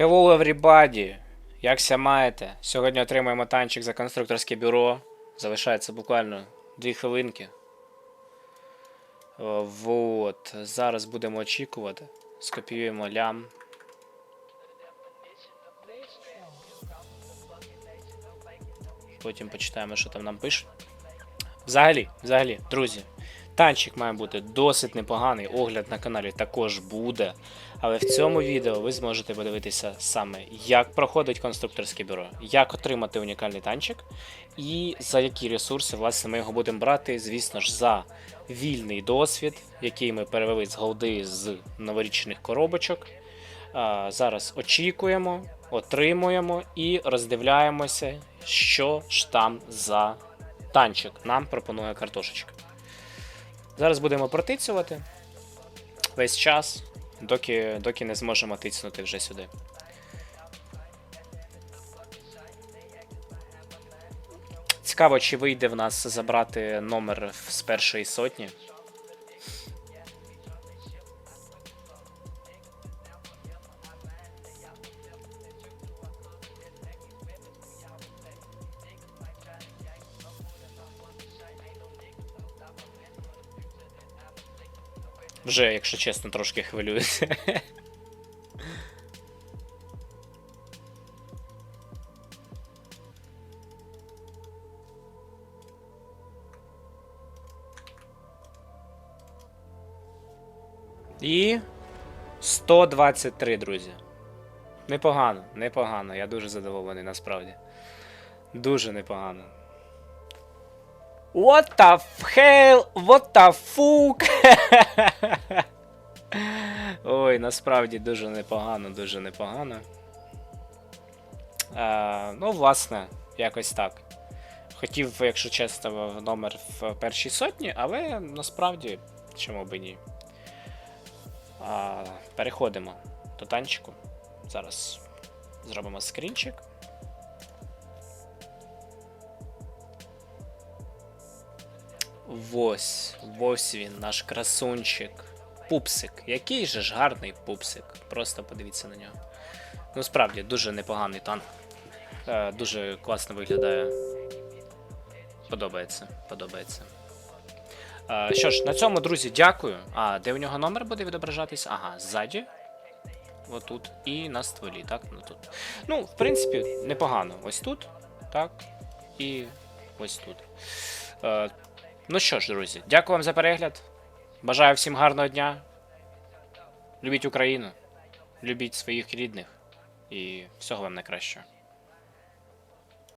Hello everybody! Якся маєте? Сьогодні отримаємо танчик за конструкторське бюро. Залишається буквально 2 хвилинки. Вот. Зараз будемо очікувати. Скопіюємо лям. Потім почитаємо, що там нам пишуть. Взагалі, взагалі, друзі, танчик має бути досить непоганий. Огляд на каналі також буде. Але в цьому відео ви зможете подивитися саме, як проходить конструкторське бюро, як отримати унікальний танчик, і за які ресурси власне ми його будемо брати, звісно ж, за вільний досвід, який ми перевели з голди з новорічних коробочок. Зараз очікуємо, отримуємо і роздивляємося, що ж там за танчик нам пропонує картошечка. Зараз будемо протицювати весь час, доки, доки не зможемо тицнути вже сюди. Цікаво, чи вийде в нас забрати номер з першої сотні. Вже, якщо чесно, трошки хвилююся. І 123, друзі. Непогано, непогано. Я дуже задоволений насправді. Дуже непогано. What the hell? What the fuck? Насправді дуже непогано, дуже непогано. Е, ну, власне, якось так. Хотів, якщо чесно, номер в першій сотні, але насправді, чому би ні. А, переходимо до танчику. Зараз зробимо скрінчик. Ось, ось він, наш красунчик. Пупсик. Який же ж гарний пупсик. Просто подивіться на нього. Ну, справді, дуже непоганий танк. Е, дуже класно виглядає. Подобається, подобається. Е, що ж, на цьому, друзі, дякую. А, де у нього номер буде відображатись? Ага, ззаді. Отут. І на стволі, так? Ну, тут. ну, в принципі, непогано. Ось тут, так. І ось тут. Е, ну що ж, друзі, дякую вам за перегляд. Бажаю всім гарного дня. Любіть Україну, любіть своїх рідних і всього вам найкращого.